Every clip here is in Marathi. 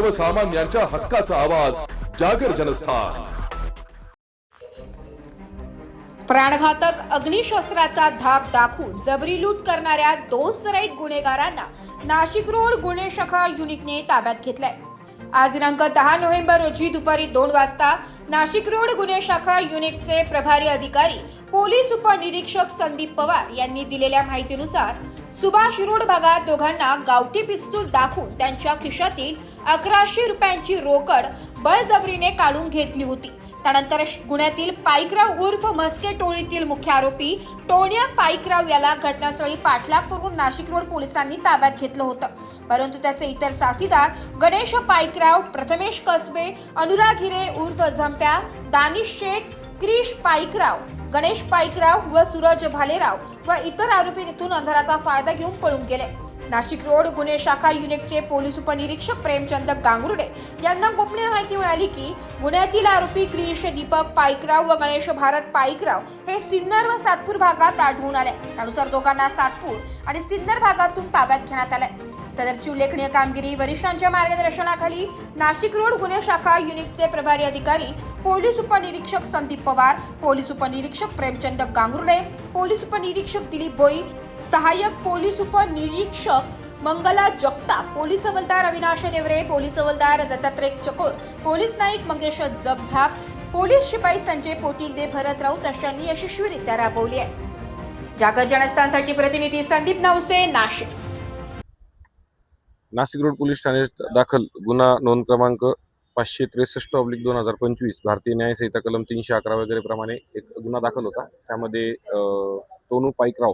सर्वसामान्यांच्या हक्काचा आवाज जागर जनस्थान. प्राणघातक अग्निशस्त्राचा धाक दाखवून जबरी लूट करणाऱ्या दोन सराईत गुन्हेगारांना नाशिक रोड गुन्हे शाखा युनिटने ताब्यात घेतलंय. आज दिनांक दहा नोव्हेंबर रोजी दुपारी दोन वाजता नाशिक रोड गुन्हे शाखा युनिटचे प्रभारी अधिकारी पोलीस उपनिरीक्षक संदीप पवार यांनी दिलेल्या माहितीनुसार सुभाष रोड भागात दोघांना गावठी पिस्तूल दाखवून त्यांच्या खिशातील अकराशे रुपयांची रोकड बळजबरीने काढून घेतली होती. त्यानंतर गुन्ह्यातील पाईकराव उर्फ म्हस्के टोळीतील मुख्य आरोपी टोण्या पाईकराव याला घटनास्थळी पाठलाग करून नाशिक रोड पोलिसांनी ताब्यात घेतलं होतं. परंतु त्याचे इतर साथीदार गणेश पाईकराव प्रथमेश कसबे अनुराग हिरे उर्फ झंप्या दानिश शेख क्रिश पाईकराव गणेश पाईकराव व सूरज भालेराव व इतर आरोपींतून अंधाराचा फायदा घेऊन पळून गेले. नाशिक रोड गुन्हे शाखा युनिटचे पोलीस उपनिरीक्षक प्रेमचंद गांगुर्डे यांना गोपनीय माहिती मिळाली की गुन्ह्यातील आरोपी क्रिश दीपक पाईकराव व गणेश भारत पाईकराव हे सिन्नर व सातपूर भागात आढळून आले. त्यानुसार दोघांना सातपूर आणि सिन्नर भागातून ताब्यात घेण्यात आले सदरची उल्लेखनीय कामगिरी वरिष्ठांच्या मार्गदर्शनाखाली नाशिक रोड गुन्हे शाखा युनिटचे प्रभारी अधिकारी पोलीस उपनिरीक्षक संदीप पवार पोलीस उपनिरीक्षक प्रेमचंद गांगुर्डे पोलीस उपनिरीक्षक दिलीप भोई सहाय्यक पोलीस उपनिरीक्षक मंगला जगताप पोलीस हवलदार अविनाश देवरे पोलीस हवलदार दत्तात्रय चकोर पोलीस नाईक मंगेश जगझाप पोलीस शिपाई संजय पोटिंदे भरत राऊत अशांनी यशस्वीरित्या राबवली आहे. जागर जनस्थानसाठी प्रतिनिधी संदीप नवसे नाशिक. नाशिक रोड पोलीस ठाण्यात दाखल गुन्हा नोंद क्रमांक पाचशे त्रेसष्ट ऑब्लिक दोन हजार पंचवीस. भारतीय न्यायसंहिता कलम तीनशे अकरा वगैरे प्रमाणे एक गुन्हा दाखल होता. त्यामध्ये टोनू पाईकराव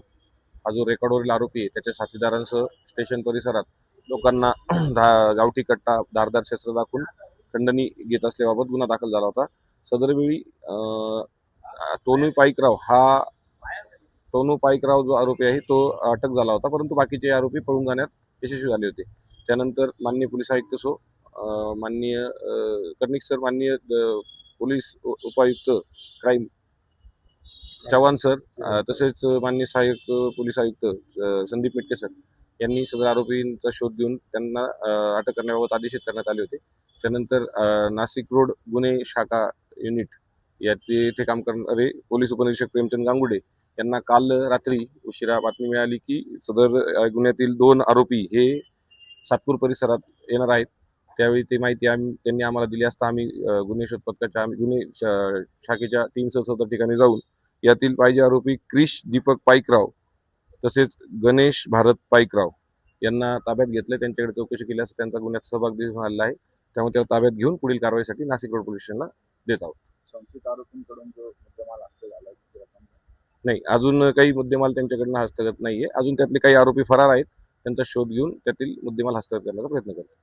हा जो रेकॉर्डवरील आरोपी आहे त्याच्या साथीदारांसह स्टेशन परिसरात लोकांना धा गावठी कट्टा धारदार शस्त्र दाखवून खंडणी घेत असल्याबाबत गुन्हा दाखल झाला होता. सदरवेळी टोनू पाईकराव हा टोनू पाईकराव जो आरोपी आहे तो अटक झाला होता. परंतु बाकीचे आरोपी पळून जाण्यात यशस्वी झाले होते. त्यानंतर माननीय पोलीस आयुक्त सो माननीय कर्णिक सर माननीय पोलीस उपायुक्त क्राईम चव्हाण सर तसेच माननीय सहाय्यक पोलीस आयुक्त संदीप मिटके सर यांनी सदर आरोपींचा शोध घेऊन त्यांना अटक करण्याबाबत आदेशित करण्यात आले होते. त्यानंतर नाशिक रोड गुन्हे शाखा युनिट याचे येथे काम करणारे पोलीस उपनिरीक्षक प्रेमचंद गांगुडे यांना काल रात्री उशिरा बातमी मिळाली की सदर गुन्ह्यातील दोन आरोपी हे सातपूर परिसरात येणार आहेत. त्यावेळी ती माहिती आम्ही त्यांनी आम्हाला दिली असता आम्ही गुन्हे शोध पथकाच्या आम्ही गुन्हे शाखेच्या तीन सदर ठिकाणी जाऊन यातील पाहिजे आरोपी क्रिश दीपक पाईकराव तसेच गणेश भारत पाईकराव यांना ताब्यात घेतलं. त्यांच्याकडे चौकशी केली असता त्यांचा गुन्ह्यात सहभाग दिसून आलेला आहे. त्यामुळे त्याला ताब्यात घेऊन पुढील कारवाईसाठी नाशिक रोड पोलीस स्टेशनला देत आहोत. संशयित आरोपींकडून जो मुद्देमाल हस्त झाला नाही अजून काही मुद्देमाल त्यांच्याकडनं हस्तगत नाहीये. अजून त्यातले काही आरोपी फरार आहेत. त्यांचा शोध घेऊन त्यातील मुद्देमाल हस्तगत करण्याचा प्रयत्न करतो.